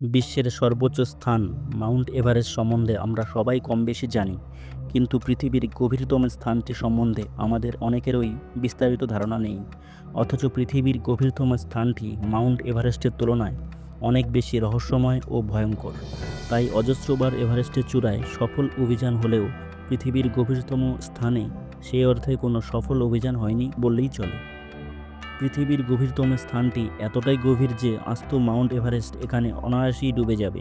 বিশ্বের সর্বোচ্চ স্থান, মাউন্ট এভারেস্ট সম্বন্ধে আমরা সবাই কম বেশি জানি। কিন্তু পৃথিবীর গভীরতম স্থানটি সম্বন্ধে আমাদের অনেকেরই বিস্তারিত ধারণা নেই। অথচ পৃথিবীর গভীরতম স্থানটি মাউন্ট এভারেস্টের তুলনায় অনেক বেশি রহস্যময় ও ভয়ঙ্কর। তাই অজস্রবার এভারেস্টের চূড়ায় সফল অভিযান হলেও পৃথিবীর গভীরতম স্থানে সেই অর্থে কোনো সফল অভিযান হয়নি বললেই চলে। পৃথিবীর গভীরতম স্থানটি এতটাই গভীর যে আস্ত মাউন্ট এভারেস্ট এখানে অনায়াসেই ডুবে যাবে।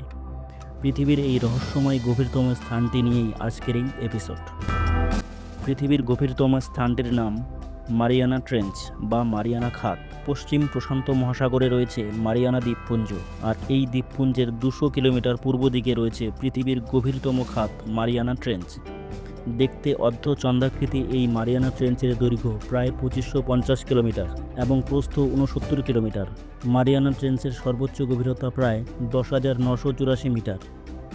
পৃথিবীর এই রহস্যময় গভীরতম স্থানটি নিয়েই আজকের এই এপিসোড পৃথিবীর গভীরতম স্থানটির নাম মারিয়ানা ট্রেঞ্চ বা মারিয়ানা খাত। পশ্চিম প্রশান্ত মহাসাগরে রয়েছে মারিয়ানা দ্বীপপুঞ্জ আর এই দ্বীপপুঞ্জের দুশো কিলোমিটার পূর্ব দিকে রয়েছে পৃথিবীর গভীরতম খাত মারিয়ানা ট্রেঞ্চ। দেখতে অর্ধ চন্দ্রাকৃতি এই মারিয়ানা ট্রেঞ্চের দৈর্ঘ্য প্রায় পঁচিশশো পঞ্চাশ কিলোমিটার এবং প্রস্থ উনসত্তর কিলোমিটার। মারিয়ানা ট্রেঞ্চের সর্বোচ্চ গভীরতা প্রায় দশ হাজার নশো চুরাশি মিটার।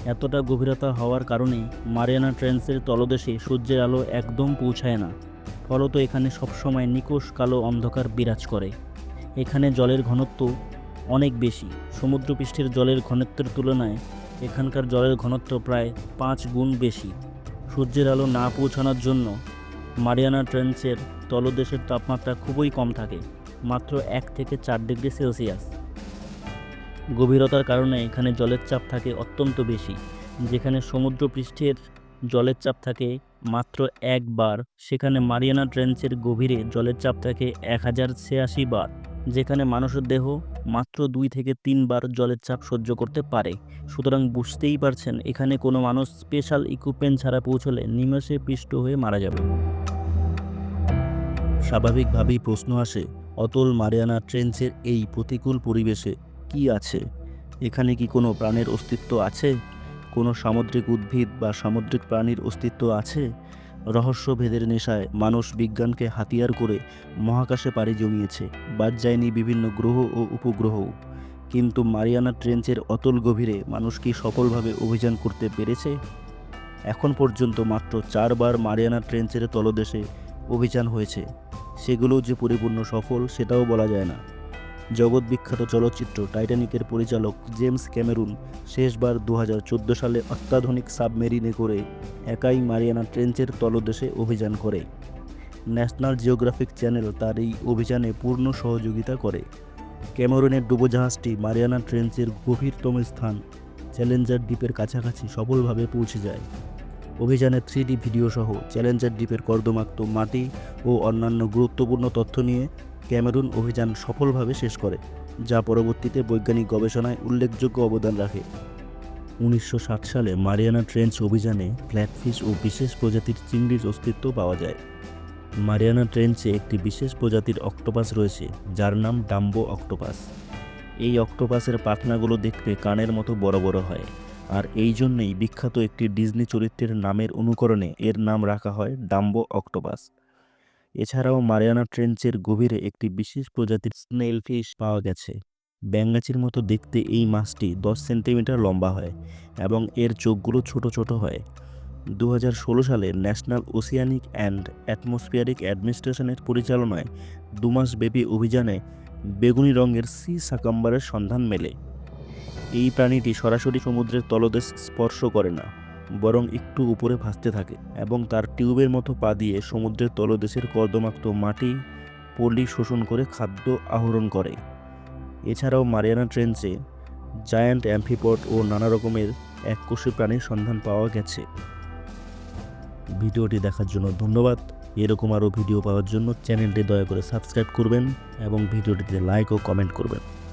এতটা গভীরতা হওয়ার কারণে মারিয়ানা ট্রেঞ্চের তলদেশে সূর্যের আলো একদম পৌঁছায় না। ফলত এখানে সবসময় নিকোষ কালো অন্ধকার বিরাজ করে। এখানে জলের ঘনত্ব অনেক বেশি। সমুদ্রপৃষ্ঠের জলের ঘনত্বের তুলনায় এখানকার জলের ঘনত্ব প্রায় পাঁচ গুণ বেশি। সূর্যের আলো না পৌঁছানোর জন্য মারিয়ানা ট্রেন্সের তলদেশের তাপমাত্রা খুবই কম থাকে, মাত্র এক থেকে চার ডিগ্রি সেলসিয়াস। গভীরতার কারণে এখানে জলের চাপ থাকে অত্যন্ত বেশি, যেখানে সমুদ্রপৃষ্ঠের জলের চাপ থাকে মাত্র একবার, সেখানে মারিয়ানা ট্রেন্সের গভীরে জলের চাপ থাকে এক হাজার ছিয়াশি বার। যেখানে মানুষের দেহ মাত্র দুই থেকে তিনবার জলের চাপ সহ্য করতে পারে। সুতরাং বুঝতেই পারছেন, এখানে কোনো মানুষ স্পেশাল ইকুইপমেন্ট ছাড়া পৌঁছলে নিমেষে পিষ্ট হয়ে মারা যাবে। স্বাভাবিকভাবেই প্রশ্ন আসে, অতল মারিয়ানা ট্রেঞ্চের এই প্রতিকূল পরিবেশে কি আছে? এখানে কি কোনো প্রাণের অস্তিত্ব আছে? কোনো সামুদ্রিক উদ্ভিদ বা সামুদ্রিক প্রাণীর অস্তিত্ব আছে? রহস্যভেদের নেশায় মানুষ বিজ্ঞানকে হাতিয়ার করে মহাকাশে পাড়ি জমিয়েছে, বাদ যায়নি বিভিন্ন গ্রহ ও উপগ্রহ কিন্তু মারিয়ানা ট্রেঞ্চের অতল গভীরে মানুষ কি সফলভাবে অভিযান করতে পেরেছে? এখন পর্যন্ত মাত্র চারবার মারিয়ানা ট্রেঞ্চের তলদেশে অভিযান হয়েছে। সেগুলো যে পরিপূর্ণ সফল, সেটাও বলা যায় না। জগৎ বিখ্যাত চলচ্চিত্র টাইটানিকের পরিচালক জেমস ক্যামেরুন শেষবার দু হাজার চোদ্দ সালে অত্যাধুনিক সাবমেরিনে করে একাই মারিয়ানা ট্রেঞ্চের তলদেশে অভিযান করে। ন্যাশনাল জিওগ্রাফিক চ্যানেল তার এই অভিযানে পূর্ণ সহযোগিতা করে। ক্যামেরুনের ডুবোজাহাজটি মারিয়ানা ট্রেঞ্চের গভীরতম স্থান, চ্যালেঞ্জার দ্বীপের কাছাকাছি সফলভাবে পৌঁছে যায়। অভিযানের থ্রি ভিডিও সহ চ্যালেঞ্জার দ্বীপের কর্দমাক্ত মাটি ও অন্যান্য গুরুত্বপূর্ণ তথ্য নিয়ে ক্যামেরুন অভিযান সফলভাবে শেষ করে, যা পরবর্তীতে বৈজ্ঞানিক গবেষণায় উল্লেখযোগ্য অবদান রাখে। উনিশশো সালে মারিয়ানা ট্রেঞ্চ অভিযানে ফ্ল্যাটফিশ ও বিশেষ প্রজাতির চিংড়ির অস্তিত্ব পাওয়া যায়। মারিয়ানা ট্রেঞ্চে একটি বিশেষ প্রজাতির অক্টোপাস রয়েছে, যার নাম ডাম্বো অক্টোপাস। এই অক্টোপাসের পাখনাগুলো দেখতে কানের মতো বড় বড় হয়, আর এই জন্যই বিখ্যাত একটি ডিজনি চরিত্রের নামের অনুকরণে এর নাম রাখা হয় ডাম্বো অক্টোপাস। এছাড়াও মারিয়ানা ট্রেঞ্চের গভীরে একটি বিশেষ প্রজাতির স্নেল ফিশ পাওয়া গেছে। ব্যাঙ্গাচির মতো দেখতে এই মাছটি দশ সেন্টিমিটার লম্বা হয় এবং এর চোখগুলো ছোট ছোট হয়। দু হাজার ষোলো সালে ন্যাশনাল ওসিয়ানিক অ্যান্ড অ্যাটমসফিয়ারিক অ্যাডমিনিস্ট্রেশনের পরিচালনায় দুমাসব্যাপী অভিযানে বেগুনি রঙের সি সাকাম্বারের সন্ধান মেলে। এই প্রাণীটি সরাসরি সমুদ্রের তলদেশ স্পর্শ করে না। বরং একটু উপরে ভাসতে থাকে এবং তার টিউবের মতো পা দিয়ে সমুদ্রের তলদেশের কর্দমাক্ত মাটি পলি শোষণ করে খাদ্য আহরণ করে। এছাড়াও মারিয়ানা ট্রেঞ্চে জায়ান্ট অ্যাম্ফিপট ও নানা রকমের এককোষী প্রাণীর সন্ধান পাওয়া গেছে। ভিডিওটি দেখার জন্য ধন্যবাদ। এরকম আরও ভিডিও পাওয়ার জন্য চ্যানেলটি দয়া করে সাবস্ক্রাইব করবেন এবং ভিডিওটিতে লাইক ও কমেন্ট করবেন।